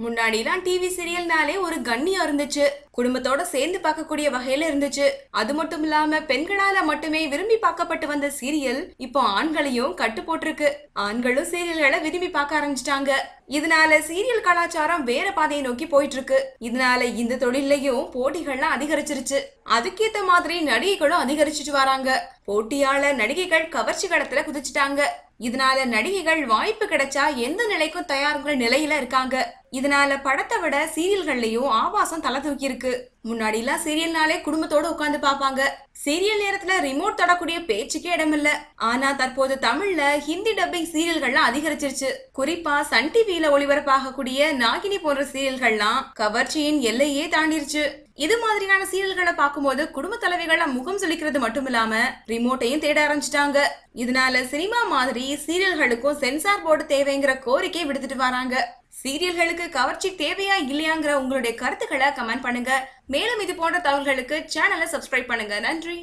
முன்னாடிலாம் டிவி சீரியல்னாலே ஒரு கண்ணியம் இருந்துச்சு. குடும்பத்தோட சேர்ந்து பார்க்கக்கூடிய வகையில இருந்துச்சு. அது மட்டும் இல்லாம பெண்களால மட்டுமே விரும்பி பார்க்கப்பட்டு வந்த சீரியல் இப்போ ஆண்களையும் கட்டு போட்டிருக்கு. ஆண்களும் சீரியல்களை விரும்பி பார்க்க ஆரம்பிச்சிட்டாங்க. இதனால சீரியல் கலாச்சாரம் வேற பாதையை நோக்கி போயிட்டு இருக்கு இதனால இந்த தொழிலையும் போட்டிகள்லாம் அதிகரிச்சிருச்சு. அதுக்கேத்த மாதிரி நடிகைகளும் அதிகரிச்சுட்டு வராங்க. போட்டியால நடிகைகள் கவர்ச்சி கடத்துல குதிச்சுட்டாங்க. இதனால நடிகைகள் வாய்ப்பு கிடைச்சா எந்த நிலைக்கும் தயாருங்கிற நிலையில இருக்காங்க. இதனால படத்தை விட சீரியல்கள்லயும் ஆபாசம் தலை தூக்கி இருக்கு முன்னாடி எல்லாம் சீரியல்னாலே குடும்பத்தோட உட்காந்து பாப்பாங்க சீரியல் நேரத்துல ரிமோட் தொடக்கூடிய பேச்சுக்கே இடமில்ல. ஆனா தற்போது தமிழ்ல ஹிந்தி டப்பிங் சீரியல்கள்லாம் அதிகரிச்சிருச்சு. குறிப்பா சன் டிவியில ஒளிபரப்பாகக்கூடிய நாகினி போன்ற சீரியல்கள்லாம் கவர்ச்சியின் எல்லையே தாண்டிருச்சு. இது மாதிரியான சீரியல்களை பார்க்கும்போது குடும்ப தலைவிகள முகம் சுளிக்கிறது மட்டும் இல்லாம ரிமோட்டையும் தேட ஆரம்பிச்சிட்டாங்க. இதனால சினிமா மாதிரி சீரியல்களுக்கும் சென்சார் போர்டு தேவைங்கிற கோரிக்கை விடுத்துட்டு வராங்க. சீரியல்களுக்கு கவர்ச்சி தேவையா இல்லையாங்கிற உங்களுடைய கருத்துக்களை கமெண்ட் பண்ணுங்க. மேலும் இது போன்ற தகவல்களுக்கு சேனலை சப்ஸ்கிரைப் பண்ணுங்க. நன்றி.